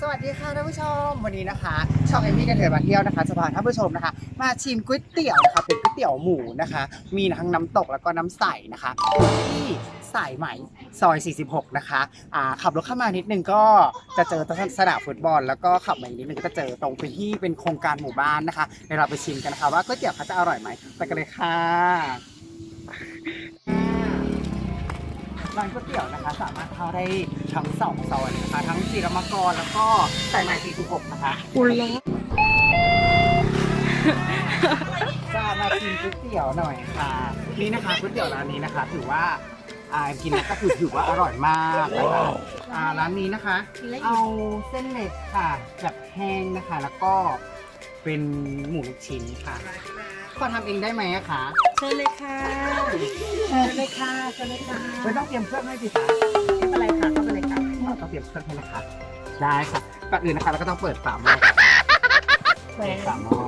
สวัสดีค่ะท่านผู้ชมวันนี้นะคะช่องเอมี่กันเถิดมาเที่ยวนะคะจะพาท่านผู้ชมนะคะ มาชิมก๋วยเตี๋ยวนะคะเป็นก๋วยเตี๋ยวหมูนะคะ มีทั้งน้ำตกแล้วก็น้ำใสนะคะที่สายไหมซอย 46 นะคะอ่าขับรถเข้ามานิดนึงก็จะเจอสนามฟุตบอล แล้วก็ขับมาอีกนิดนึงก็จะเจอตรงพื้นที่เป็นโครงการหมู่บ้านนะคะเดี๋ยวเราไปชิมกันนะคะว่าก๋วยเตี๋ยวเขาจะอร่อยไหมไปกันเลยค่ะ ร้านก๋วยเตี๋ยวนะคะ สามารถเข้าได้ทั้งสองซอยเลยนะคะ ทั้งจิรมกรแล้วก็สายไหม46นะคะอุ่นแล้วจะมากินก๋วยเตี๋ยวหน่อยค่ะ นี่นะคะก๋วยเตี๋ยวร้านนี้นะคะ ถือว่าอ่ากินแล้วก็คือถือว่าอร่อยมากนะคะอ่าร้านนี้นะคะ เอาเส้นเล็กค่ะแบบแห้งนะคะ แล้วก็เป็นหมูลูกชิ้นค่ะ พอทำเองได้ไหมอะคะเชิญเลยค่ะเชิญเลยค่ะเชิญเลยค่ะไม่ต้องเตรียมเครื่องให้สิคะไม่เป็นไรค่ะเข้าไปเลยค่ะต้องเตรียมเครื่องให้นะคะ ได้ค่ะก่อนอื่นนะคะเราก็ต้องเปิดฝาหม้อเปิดฝาหม้อ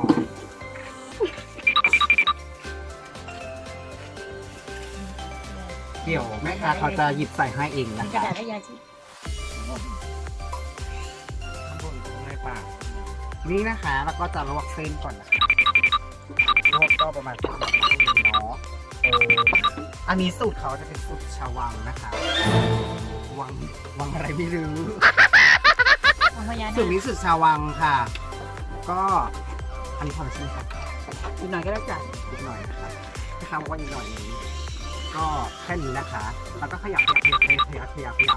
เดี๋ยวแม่ค้าเขาจะหยิบใส่ให้เองนะกระคะดาษให้ยายชิไม่ปากนี่นะคะ แล้วก็จะลวกเส้นก่อนนะคะ ลวกก็ประมาณสักนาทีเนาะเอออันนี้สูตรเขาจะเป็นสูตรชาววังนะคะ วังวังอะไรไม่รู้เอาพยานสูตรนี้สูตรชาววังค่ะ ก็อันนี้พอแล้วใช่ไหมครับอีกหน่อยก็ได้จ้ะอีกหน่อยนะคะนะคะบอกว่าอีกหน่อยนี้ ก็แค่นี้นะคะ แล้วก็ขยับขยับขยับขยับขยับขยับ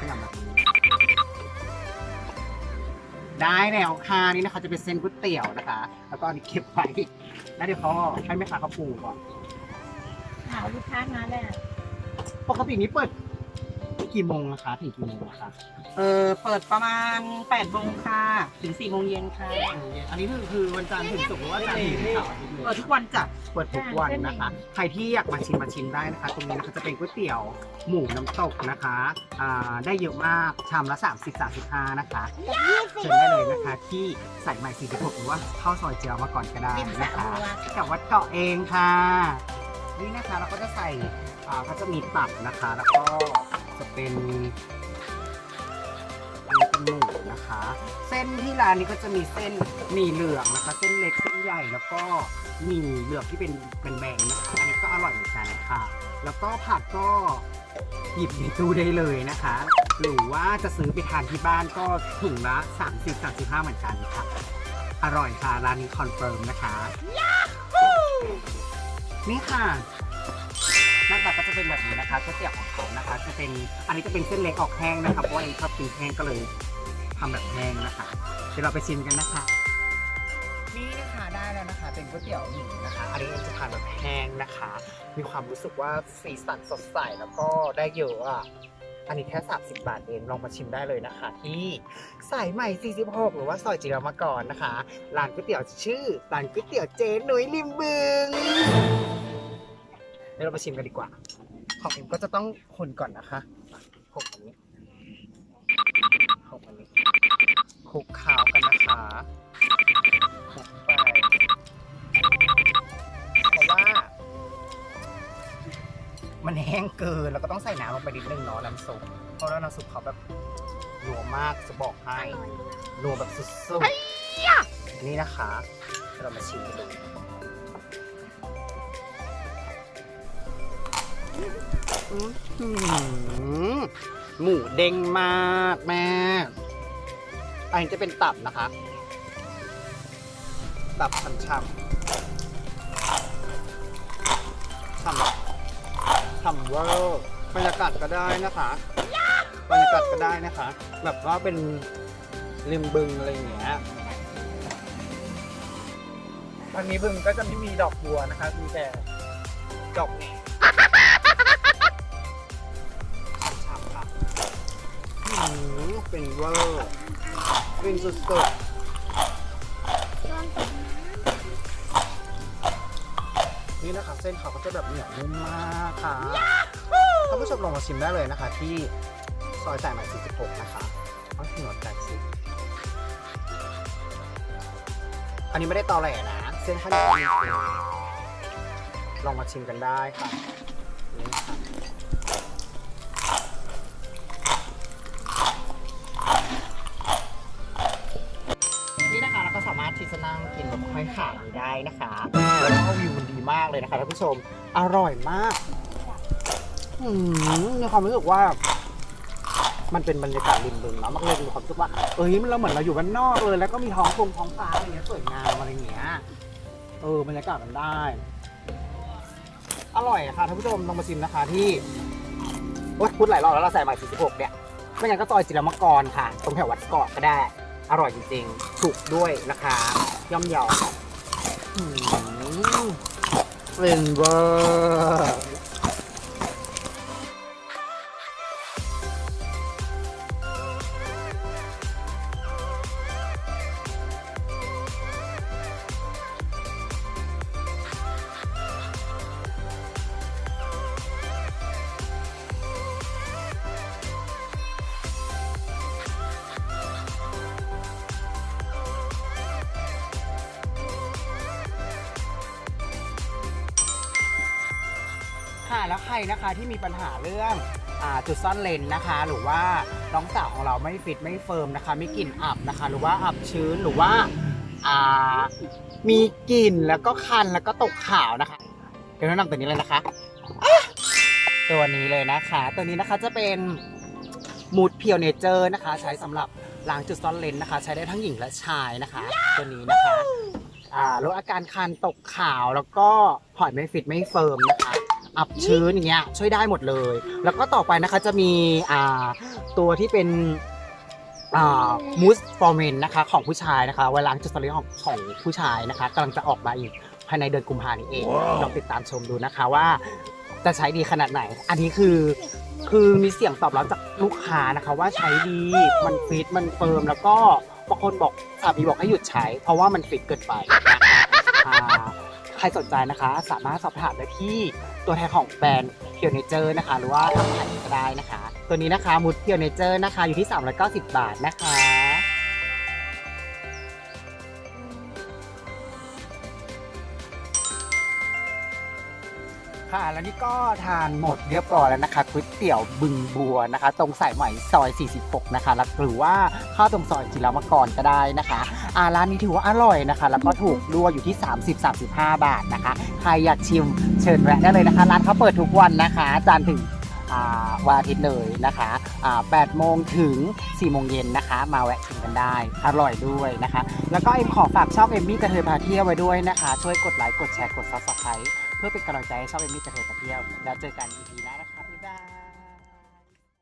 ขยับแบบนี้ ได้แล้วค่ะนี่นะคะจะเป็นเส้นก๋วยเตี๋ยวนะคะ แล้วก็อันนี้เก็บไว้ แล้วเดี๋ยวเขาให้แม่ค้าเขาปรุงก่อนหาลูกค้ามาแล้วปกตินี้เปิด กี่โมงนะคะถึงกี่โมงนะคะเออเปิดประมาณ8โมงค่ะถึง4โมงเย็นค่ะ อันนี้คือคือวันจันทร์ถึงศุกร์หรือว่าจันทร์ถึงเสาร์อาทิตย์เลยเปิดทุกวันจ้ะเปิดทุกวันนะคะ ใครที่อยากมาชิมมาชิมได้นะคะ ตรงนี้นะคะจะเป็นก๋วยเตี๋ยวหมูน้ำตกนะคะอ่าได้เยอะมากชามละ 30 35นะคะเชิญได้เลยนะคะที่สายใหม่46หรือว่าเข้าซอยเจียวมาก่อนก็ได้นะคะกับวัดเกาะเองค่ะ นี่นะคะเราก็จะใส่อ่าก็จะมีตับนะคะแล้วก็ จะเป็นอันนี้เป็นหมูนะคะ เส้นที่ร้านนี้ก็จะมีเส้นหมี่เหลืองนะคะ เส้นเล็กเส้นใหญ่แล้วก็หมี่เหลืองที่เป็นเป็นแบงๆนะคะอันนี้ก็อร่อยเหมือนกันค่ะ แล้วก็ผักก็หยิบในตู้ได้เลยนะคะ หรือว่าจะซื้อไปทานที่บ้านก็ถุงละ30 35เหมือนกันค่ะ อร่อยค่ะร้านนี้คอนเฟิร์มนะคะ นี่ค่ะ หน้าตาก็จะเป็นแบบนี้นะคะก๋วยเตี๋ยวของเขานะคะ จะเป็นอันนี้จะเป็นเส้นเล็กออกแห้งนะคะเพราะว่าเองชอบกินแห้งก็เลยทำแบบแห้งนะคะเดี๋ยวเราไปชิมกันนะคะ นี่นะคะได้แล้วนะคะ เป็นก๋วยเตี๋ยวหมูนะคะ อันนี้จะทานแบบแห้งนะคะ มีความรู้สึกว่าสีสันสดใสแล้วก็ได้เยอะอะอันนี้แค่ 30 บาทเองลองมาชิมได้เลยนะคะ ที่สายใหม่ 46 หรือว่าซอยจิรามกรนะคะร้านก๋วยเตี๋ยวชื่อร้านก๋วยเตี๋ยวเจ๊หนุ่ยริมบึงเดี๋ยวเรามาชิมกันดีกว่า ของเอ็มก็จะต้องคนก่อนนะคะหกอันนี้หกอันนี้คลุกเคล้ากันนะคะคลุกไปเพราะว่า มันแห้งเกินแล้วก็ต้องใส่น้ำลงไปนิดนึงเนาะน้ำซุปเพราะว่าน้ำซุปเขาแบบนัวมากจะบอกให้นัวแบบสุดๆนี่นะคะเดี๋ยวเรามาชิมกันดู อื้อหือหมูเด้งมากแม่ อันนี้จะเป็นตับนะคะ ตับช่ำๆช่ำช่ำเวอร์บรรยากาศก็ได้นะคะ บรรยากาศก็ได้นะคะ แบบว่าเป็นริมบึงอะไรอย่างเงี้ยทางนี้บึงก็จะไม่มีดอกบัวนะคะมีแต่ดอก มเป็นเวอร์เป็นสุดๆนี่นะคะเส้นเขาก็จะแบบเหนียวนุ่มมากค่ะท่านผู้ชมลองมาชิมได้เลยนะคะ ที่ซอยสายใหม่46 นะคะต้องถนนแปดสิบอันนี้ไม่ได้ตอแหลนะ เส้นข้าวเหนียวนี่คือลองมาชิมกันได้ค่ะนี่ค่ะ นั่งกินแบบค่อยขายได้นะคะแล้วก็วิวมันดีมากเลยนะคะท่านผู้ชม อร่อยมากอืมมีความรู้สึกว่า มันเป็นบรรยากาศริมบึงเนาะมันเลยมีความรู้สึกว่าเอ้ยมันเราเหมือนเราอยู่บ้านนอกเลย แล้วก็มีท้องฟงท้องฟ้าอะไรเงี้ยสวยงามอะไรเงี้ยเออบรรยากาศมันได้ อร่อยค่ะท่านผู้ชมลองมาชิมนะคะที่โอ๊ยพูดหลายรอบแล้วเราใส่ใหม่46เนี่ยไม่งั้นก็ซอยจิรมกรค่ะ ตรงแถววัดเกาะก็ได้ อร่อยจริงๆ ถูกด้วยราคาย่อมเยาอืมเป็นเบอร์ ค่ะ แล้วใครนะคะที่มีปัญหาเรื่องอาจุดซ่อนเลนนะคะ หรือว่าน้องสาวของเราไม่ฟิตไม่เฟิร์มนะคะมีกลิ่นอับนะคะ หรือว่าอับชื้นหรือว่าอ่ามีกลิ่นแล้วก็คันแล้วก็ตกขาวนะคะเดี๋ยวแนะนำตัวนี้เลยนะคะอะตัวนี้เลยนะคะ ตัวนี้นะคะจะเป็นมูดเพียวเนเจอร์นะคะ ใช้สำหรับล้างจุดซ่อนเลนนะคะ ใช้ได้ทั้งหญิงและชายนะคะ ตัวนี้นะคะอ่าลดอาการคันตกขาวแล้วก็หอยไม่ฟิตไม่เฟิร์มนะคะ อับชื้นอย่างเงี้ยช่วยได้หมดเลย แล้วก็ต่อไปนะคะจะมีอ่าตัวที่เป็นอ่ามูสฟอร์เมนนะคะของผู้ชายนะคะไว้ล้างจุดสลิของของผู้ชายนะคะกำลังจะออกมาอีกภายในเดือนกุมภานี้เองลองติดตามชมดูนะคะว่าจะใช้ดีขนาดไหน อันนี้คือคือมีเสียงตอบรับจากลูกค้านะคะว่าใช้ดี มันฟิต มันเฟิร์ม แล้วก็บางคนบอกสามีบอกให้หยุดใช้ เพราะว่ามันฟิตเกินไปนะคะอ่าใครสนใจนะคะ สามารถสอบถามได้ที่ ตัวแทนของแบรนด์เพียวเนเจอร์นะคะ หรือว่าทำขายก็ได้นะคะ ตัวนี้นะคะมูดเพียวเนเจอร์นะคะอยู่ที่ 390 บาทนะคะ ค่ะ แล้วนี่ก็ทานหมดเรียบร้อยแล้วนะคะก๋วยเตี๋ยวบึงบัวนะคะ ตรงสายใหม่ซอย 46 นะคะแล้วหรือว่าเข้าตรงซอยจิรามกรก็ได้นะคะอ่าร้านนี้ถือว่าอร่อยนะคะ แล้วก็ถูกด้วยอยู่ที่ 30-35 บาทนะคะ ใครอยากชิมเชิญแวะได้เลยนะคะ ร้านเขาเปิดทุกวันนะคะจันทร์ถึงวันอาทิตย์เลยนะคะ8โมงถึง 4 โมงเย็นนะคะ มาแวะชิมกันได้ อร่อยด้วยนะคะ แล้วก็เอ็มขอฝากช่องเอมมี่กระเทยพาเที่ยวไว้ด้วยนะคะ ช่วยกดไลค์ กดแชร์ กดซับสไครต์ เพื่อเป็นกำลังใจให้ช่องเอมมี่กระเทยตะเที่ยว แล้วเจอกันอีพีหน้า